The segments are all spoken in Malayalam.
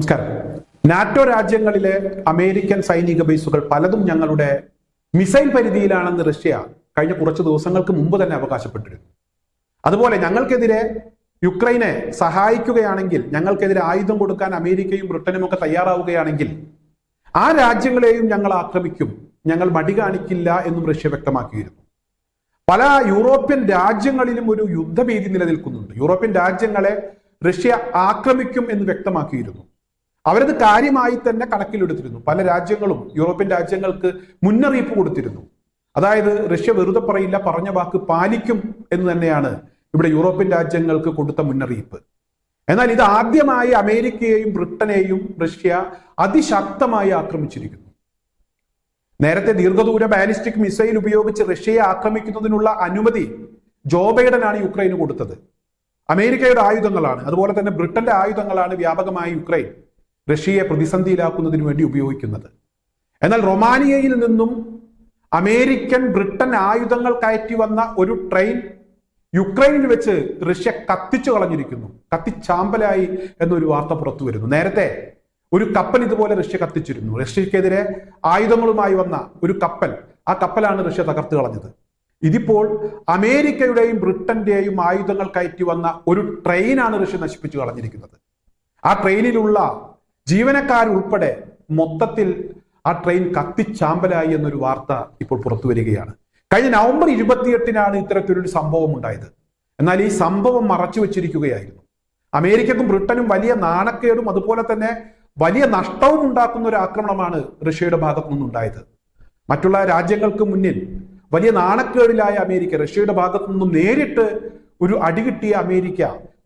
നമസ്കാരം. നാറ്റോ രാജ്യങ്ങളിലെ അമേരിക്കൻ സൈനിക ബേസുകൾ പലതും ഞങ്ങളുടെ മിസൈൽ പരിധിയിലാണെന്ന് റഷ്യ കഴിഞ്ഞ കുറച്ച് ദിവസങ്ങൾക്ക് മുമ്പ് തന്നെ അവകാശപ്പെട്ടിരുന്നു. അതുപോലെ ഞങ്ങൾക്കെതിരെ യുക്രൈനെ സഹായിക്കുകയാണെങ്കിൽ ഞങ്ങൾക്കെതിരെ ആയുധം കൊടുക്കാൻ അമേരിക്കയും ബ്രിട്ടനും ഒക്കെ തയ്യാറാവുകയാണെങ്കിൽ ആ രാജ്യങ്ങളെയും ഞങ്ങൾ ആക്രമിക്കും ഞങ്ങൾ മടി കാണിക്കില്ല എന്നും റഷ്യ വ്യക്തമാക്കിയിരുന്നു. പല യൂറോപ്യൻ രാജ്യങ്ങളിലും ഒരു യുദ്ധഭീതി നിലനിൽക്കുന്നുണ്ട്. യൂറോപ്യൻ രാജ്യങ്ങളെ റഷ്യ ആക്രമിക്കും എന്ന് വ്യക്തമാക്കിയിരുന്നു. അവരത് കാര്യമായി തന്നെ കണക്കിലെടുത്തിരുന്നു. പല രാജ്യങ്ങളും യൂറോപ്യൻ രാജ്യങ്ങൾക്ക് മുന്നറിയിപ്പ് കൊടുത്തിരുന്നു. അതായത് റഷ്യ വെറുതെ പറയില്ല പറഞ്ഞ വാക്ക് പാലിക്കും എന്ന് തന്നെയാണ് ഇവിടെ യൂറോപ്യൻ രാജ്യങ്ങൾക്ക് കൊടുത്ത മുന്നറിയിപ്പ്. എന്നാൽ ഇത് ആദ്യമായി അമേരിക്കയെയും ബ്രിട്ടനെയും റഷ്യ അതിശക്തമായി ആക്രമിച്ചിരിക്കുന്നു. നേരത്തെ ദീർഘദൂര ബാലിസ്റ്റിക് മിസൈൽ ഉപയോഗിച്ച് റഷ്യയെ ആക്രമിക്കുന്നതിനുള്ള അനുമതി ജോ ബൈഡനാണ് യുക്രൈന് കൊടുത്തത്. അമേരിക്കയുടെ ആയുധങ്ങളാണ് അതുപോലെ തന്നെ ബ്രിട്ടന്റെ ആയുധങ്ങളാണ് വ്യാപകമായി യുക്രൈൻ. റഷ്യയെ പ്രതിസന്ധിയിലാക്കുന്നതിന് വേണ്ടി ഉപയോഗിക്കുന്നത്. എന്നാൽ റൊമാനിയയിൽ നിന്നും അമേരിക്കൻ ബ്രിട്ടൻ ആയുധങ്ങൾ കയറ്റി വന്ന ഒരു ട്രെയിൻ യുക്രൈനിൽ വെച്ച് റഷ്യ കത്തിച്ചു കളഞ്ഞിരിക്കുന്നു. കത്തിച്ചാമ്പലായി എന്നൊരു വാർത്ത പുറത്തു വരുന്നു. നേരത്തെ ഒരു കപ്പൽ ഇതുപോലെ റഷ്യ കത്തിച്ചിരുന്നു. റഷ്യക്കെതിരെ ആയുധങ്ങളുമായി വന്ന ഒരു കപ്പൽ ആ കപ്പലാണ് റഷ്യ തകർത്ത് കളഞ്ഞത്. ഇതിപ്പോൾ അമേരിക്കയുടെയും ബ്രിട്ടന്റെയും ആയുധങ്ങൾ കയറ്റി വന്ന ഒരു ട്രെയിനാണ് റഷ്യ നശിപ്പിച്ചു കളഞ്ഞിരിക്കുന്നത്. ആ ട്രെയിനിലുള്ള ജീവനക്കാരുൾപ്പെടെ മൊത്തത്തിൽ ആ ട്രെയിൻ കത്തിച്ചാമ്പലായി എന്നൊരു വാർത്ത ഇപ്പോൾ പുറത്തു വരികയാണ്. കഴിഞ്ഞ നവംബർ ഇരുപത്തിയെട്ടിനാണ് ഇത്തരത്തിലൊരു സംഭവം ഉണ്ടായത്. എന്നാൽ ഈ സംഭവം മറച്ചു വെച്ചിരിക്കുകയായിരുന്നു. അമേരിക്കക്കും ബ്രിട്ടനും വലിയ നാണക്കേടും അതുപോലെ തന്നെ വലിയ നഷ്ടവും ഉണ്ടാക്കുന്ന ഒരു ആക്രമണമാണ് റഷ്യയുടെ ഭാഗത്തു നിന്നുണ്ടായത്. മറ്റുള്ള രാജ്യങ്ങൾക്ക് മുന്നിൽ വലിയ നാണക്കേടിലായ അമേരിക്ക റഷ്യയുടെ ഭാഗത്തു നിന്നും നേരിട്ട് ഒരു അടികിട്ടിയ അമേരിക്ക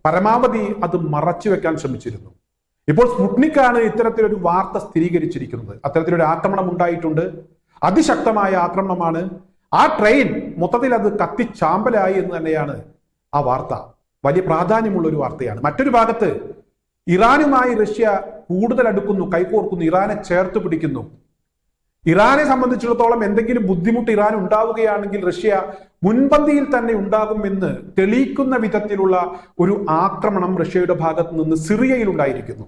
പരമാവധി അത് മറച്ചു വെക്കാൻ ശ്രമിച്ചിരുന്നു. ഇപ്പോൾ സ്പുട്നിക്കാണ് ഇത്തരത്തിലൊരു വാർത്ത സ്ഥിരീകരിച്ചിരിക്കുന്നത്. അത്തരത്തിലൊരു ആക്രമണം ഉണ്ടായിട്ടുണ്ട്. അതിശക്തമായ ആക്രമണമാണ്. ആ ട്രെയിൻ മൊത്തത്തിൽ അത് കത്തിച്ചാമ്പലായി എന്ന് തന്നെയാണ് ആ വാർത്ത. വലിയ പ്രാധാന്യമുള്ള ഒരു വാർത്തയാണ്. മറ്റൊരു ഭാഗത്ത് ഇറാനുമായി റഷ്യ കൂടുതൽ അടുക്കുന്നു കൈകോർക്കുന്നു ഇറാനെ ചേർത്ത് പിടിക്കുന്നു. ഇറാനെ സംബന്ധിച്ചിടത്തോളം എന്തെങ്കിലും ബുദ്ധിമുട്ട് ഇറാൻ ഉണ്ടാവുകയാണെങ്കിൽ റഷ്യ മുൻപന്തിയിൽ തന്നെ ഉണ്ടാകുമെന്ന് തെളിയിക്കുന്ന വിധത്തിലുള്ള ഒരു ആക്രമണം റഷ്യയുടെ ഭാഗത്ത് നിന്ന് സിറിയയിൽ ഉണ്ടായിരിക്കുന്നു.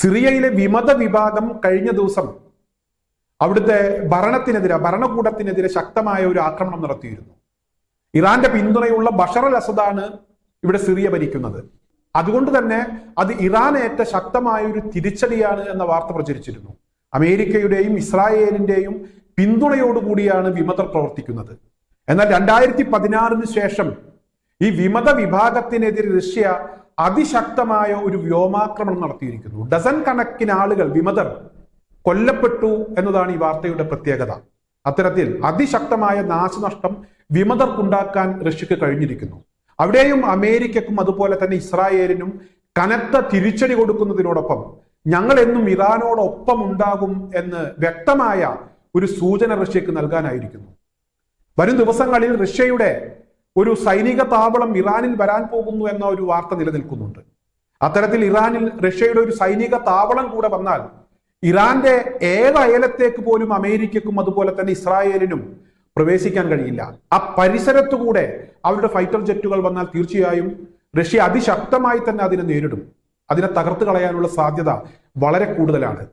സിറിയയിലെ വിമത വിഭാഗം കഴിഞ്ഞ ദിവസം അവിടുത്തെ ഭരണത്തിനെതിരെ ഭരണകൂടത്തിനെതിരെ ശക്തമായ ഒരു ആക്രമണം നടത്തിയിരുന്നു. ഇറാന്റെ പിന്തുണയുള്ള ബഷർ അൽ അസദാണ് ഇവിടെ സിറിയ ഭരിക്കുന്നത്. അതുകൊണ്ട് തന്നെ അത് ഇറാൻ ഏറ്റ ശക്തമായ ഒരു തിരിച്ചടിയാണ് എന്ന വാർത്ത പ്രചരിച്ചിരുന്നു. അമേരിക്കയുടെയും ഇസ്രായേലിന്റെയും പിന്തുണയോടുകൂടിയാണ് വിമതർ പ്രവർത്തിക്കുന്നത്. എന്നാൽ രണ്ടായിരത്തി പതിനാറിന് ശേഷം ഈ വിമത വിഭാഗത്തിനെതിരെ റഷ്യ അതിശക്തമായ ഒരു വ്യോമാക്രമണം നടത്തിയിരിക്കുന്നു. ഡസൺ കണക്കിന് ആളുകൾ വിമതർ കൊല്ലപ്പെട്ടു എന്നതാണ് ഈ വാർത്തയുടെ പ്രത്യേകത. അത്തരത്തിൽ അതിശക്തമായ നാശനഷ്ടം വിമതർക്കുണ്ടാക്കാൻ റഷ്യക്ക് കഴിഞ്ഞിരിക്കുന്നു. അവിടെയും അമേരിക്കക്കും അതുപോലെ തന്നെ ഇസ്രായേലിനും കനത്ത തിരിച്ചടി കൊടുക്കുന്നതിനോടൊപ്പം ഞങ്ങൾ എന്നും ഇറാനോടൊപ്പം ഉണ്ടാകും എന്ന് വ്യക്തമായ ഒരു സൂചന റഷ്യക്ക് നൽകാനായിരിക്കുന്നു. വരും ദിവസങ്ങളിൽ റഷ്യയുടെ ഒരു സൈനിക താവളം ഇറാനിൽ വരാൻ പോകുന്നു എന്ന ഒരു വാർത്ത നിലനിൽക്കുന്നുണ്ട്. അത്തരത്തിൽ ഇറാനിൽ റഷ്യയുടെ ഒരു സൈനിക താവളം കൂടെ വന്നാൽ ഇറാന്റെ ഏത് അയലത്തേക്ക് പോലും അമേരിക്കക്കും അതുപോലെ തന്നെ ഇസ്രായേലിനും പ്രവേശിക്കാൻ കഴിയില്ല. ആ പരിസരത്തുകൂടെ അവരുടെ ഫൈറ്റർ ജെറ്റുകൾ വന്നാൽ തീർച്ചയായും റഷ്യ അതിശക്തമായി തന്നെ അതിനെ നേരിടും. അതിനെ തകർത്ത് കളയാനുള്ള സാധ്യത വളരെ കൂടുതലാണ്.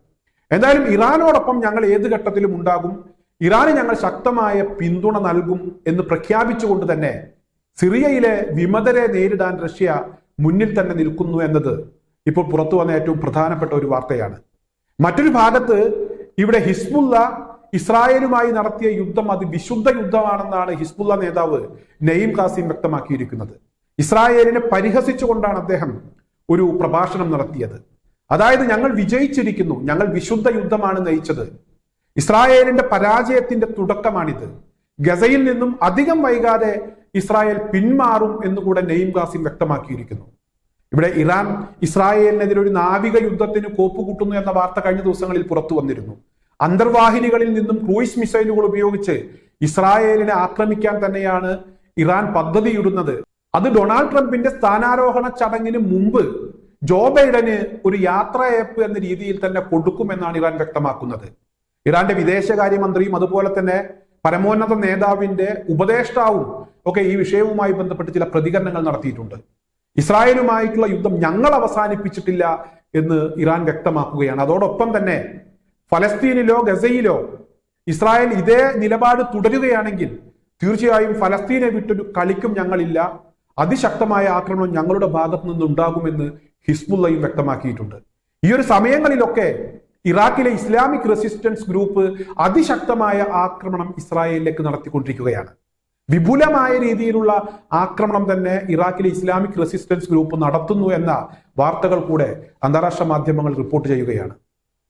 എന്തായാലും ഇറാനോടൊപ്പം ഞങ്ങൾ ഏത് ഘട്ടത്തിലും ഉണ്ടാകും. ഇറാന് ഞങ്ങൾ ശക്തമായ പിന്തുണ നൽകും എന്ന് പ്രഖ്യാപിച്ചുകൊണ്ട് തന്നെ സിറിയയിലെ വിമതരെ നേരിടാൻ റഷ്യ മുന്നിൽ തന്നെ നിൽക്കുന്നു എന്നത് ഇപ്പോൾ പുറത്തു വന്ന ഏറ്റവും പ്രധാനപ്പെട്ട ഒരു വാർത്തയാണ്. മറ്റൊരു ഭാഗത്ത് ഇവിടെ ഹിസ്ബുല്ല ഇസ്രായേലുമായി നടത്തിയ യുദ്ധം അത് വിശുദ്ധ യുദ്ധമാണെന്നാണ് ഹിസ്ബുല്ല നേതാവ് നെയ്ം കാസിം വ്യക്തമാക്കിയിരിക്കുന്നത്. ഇസ്രായേലിനെ പരിഹസിച്ചുകൊണ്ടാണ് അദ്ദേഹം ഒരു പ്രഭാഷണം നടത്തിയത്. അതായത് ഞങ്ങൾ വിജയിച്ചിരിക്കുന്നു ഞങ്ങൾ വിശുദ്ധ യുദ്ധമാണ് നയിച്ചത്. ഇസ്രായേലിന്റെ പരാജയത്തിന്റെ തുടക്കമാണിത്. ഗസയിൽ നിന്നും അധികം വൈകാതെ ഇസ്രായേൽ പിന്മാറും എന്നുകൂടെ നെയ്യം ഖാസിം വ്യക്തമാക്കിയിരിക്കുന്നു. ഇവിടെ ഇറാൻ ഇസ്രായേലിനെതിരെ ഒരു നാവിക യുദ്ധത്തിന് കോപ്പുകൂട്ടുന്നു എന്ന വാർത്ത കഴിഞ്ഞ ദിവസങ്ങളിൽ പുറത്തു വന്നിരുന്നു. അന്തർവാഹിനികളിൽ നിന്നും ക്രൂയിസ് മിസൈലുകൾ ഉപയോഗിച്ച് ഇസ്രായേലിനെ ആക്രമിക്കാൻ തന്നെയാണ് ഇറാൻ പദ്ധതിയിടുന്നത്. അത് ഡൊണാൾഡ് ട്രംപിന്റെ സ്ഥാനാരോഹണ ചടങ്ങിന് മുമ്പ് ജോ ബൈഡന് ഒരു യാത്രയപ്പ് എന്ന രീതിയിൽ തന്നെ കൊടുക്കുമെന്നാണ് ഇറാൻ വ്യക്തമാക്കുന്നത്. ഇറാന്റെ വിദേശകാര്യമന്ത്രിയും അതുപോലെ തന്നെ പരമോന്നത നേതാവിന്റെ ഉപദേഷ്ടാവും ഒക്കെ ഈ വിഷയവുമായി ബന്ധപ്പെട്ട് ചില പ്രതികരണങ്ങൾ നടത്തിയിട്ടുണ്ട്. ഇസ്രായേലുമായിട്ടുള്ള യുദ്ധം ഞങ്ങൾ അവസാനിപ്പിച്ചിട്ടില്ല എന്ന് ഇറാൻ വ്യക്തമാക്കുകയാണ്. അതോടൊപ്പം തന്നെ ഫലസ്തീനിലോ ഗസയിലോ ഇസ്രായേൽ ഇതേ നിലപാട് തുടരുകയാണെങ്കിൽ തീർച്ചയായും ഫലസ്തീനെ വിട്ടൊരു കളിക്കും ഞങ്ങളില്ല. അതിശക്തമായ ആക്രമണം ഞങ്ങളുടെ ഭാഗത്തു നിന്നുണ്ടാകുമെന്ന് ഹിസ്ബുള്ളയും വ്യക്തമാക്കിയിട്ടുണ്ട്. ഈ ഒരു സമയങ്ങളിലൊക്കെ ഇറാഖിലെ ഇസ്ലാമിക് റെസിസ്റ്റൻസ് ഗ്രൂപ്പ് അതിശക്തമായ ആക്രമണം ഇസ്രായേലിലേക്ക് നടത്തിക്കൊണ്ടിരിക്കുകയാണ്. വിപുലമായ രീതിയിലുള്ള ആക്രമണം തന്നെ ഇറാഖിലെ ഇസ്ലാമിക് റെസിസ്റ്റൻസ് ഗ്രൂപ്പ് നടത്തുന്നു എന്ന വാർത്തകൾ കൂടെ അന്താരാഷ്ട്ര മാധ്യമങ്ങൾ റിപ്പോർട്ട് ചെയ്യുകയാണ്.